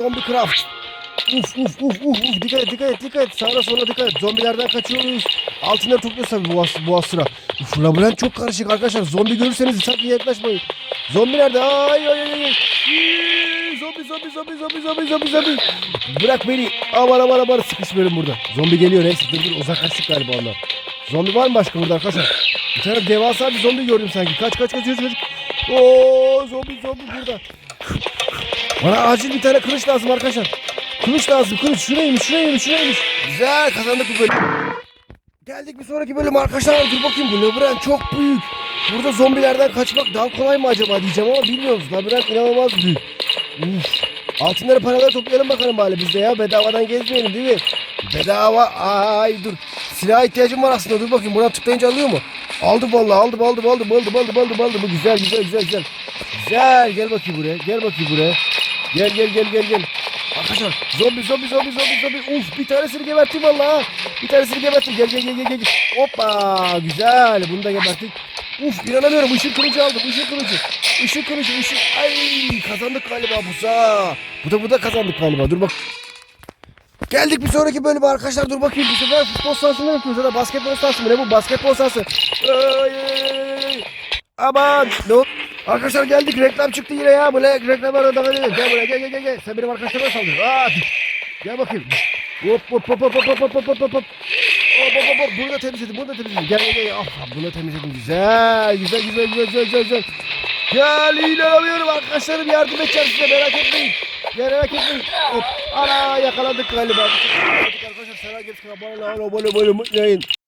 Zombi craft. Uf uf uf uf uf. Dikkat et dikkat et dikkat et. Sağına sola dikkat et. Zombilerden kaçıyoruz. Altınları topluyoruz tabii bu asıra Uf labirent çok karışık arkadaşlar. Zombi görürseniz sakın yaklaşmayın. Zombi nerede? Ay ay ay ay. Zombi zombi zombi zombi zombi zombi zombi. Bırak beni. Aman aman aman. Sıkışmıyorum burada. Zombi geliyor. Neyse dur dur. Uzaklaştık galiba onlar Zombi var mı başka burada arkadaşlar? Bir tane devasa bir zombi gördüm sanki. Kaç kaç kaç kaç kaç. Oo zombi zombi burada bana acil bir tane kılıç lazım arkadaşlar. Kılıç lazım kılıç. Şuraymış şuraymış şuraymış. Güzel kazandık bu bölüm. Geldik bir sonraki bölüm arkadaşlar. Dur bakayım bu labirent çok büyük. Burada zombilerden kaçmak daha kolay mı acaba diyeceğim ama bilmiyoruz. Labirent inanılmaz büyük. Uf. Altınları paraları toplayalım bakalım bari biz de ya. Bedavadan gezmeyelim değil mi? Bedava. Ay dur. Silaha ihtiyacım var aslında. Dur bakayım. Buna tıklayınca alıyor mu? Aldım vallahi aldım aldım aldım aldım aldım aldım aldım. Güzel güzel güzel güzel. Güzel gel bakayım buraya. Gel bakayım buraya. Gel gel gel gel gel. Arkadaşlar zombi zombi zombi zombi zombi. Uf bir tanesini geberttim valla. Bir tanesini geberttim. Gel gel gel gel gel. Hoppa güzel. Bunu da geberttik. Uf inanamıyorum. Işık kılıcı aldım. Işık kılıcı. Işık kılıcı. Işık. Ay kazandık galiba buza. Bu da bu da kazandık galiba. Dur bak. Geldik bir sonraki bölüme arkadaşlar. Dur bakayım. Bu sefer futbol sahasını yapıyoruz. Ya basketbol sahası mı? Ne bu? Basketbol sahası. Ay, ay, ay. Aman. Ne oldu? Arkadaşlar geldik reklam çıktı yine ya bu ne reklamlara da verelim. Gel buraya gel gel gel gel. Sen benim arkadaşlarıma saldır. Aa, gel bakayım. Hop hop hop hop hop hop hop hop hop hop hop. Hop bunu da temizledim bunu da temizledim. Gel gel gel. Ah bunu da temizledim. Güzel güzel güzel güzel güzel güzel. güzel. Gel inanamıyorum arkadaşlarım yardım edeceğim size merak etmeyin. Ya merak etmeyin. Hop. Ana yakaladık galiba. Arkadaşlar selam gelsin. Abone olun abone olun.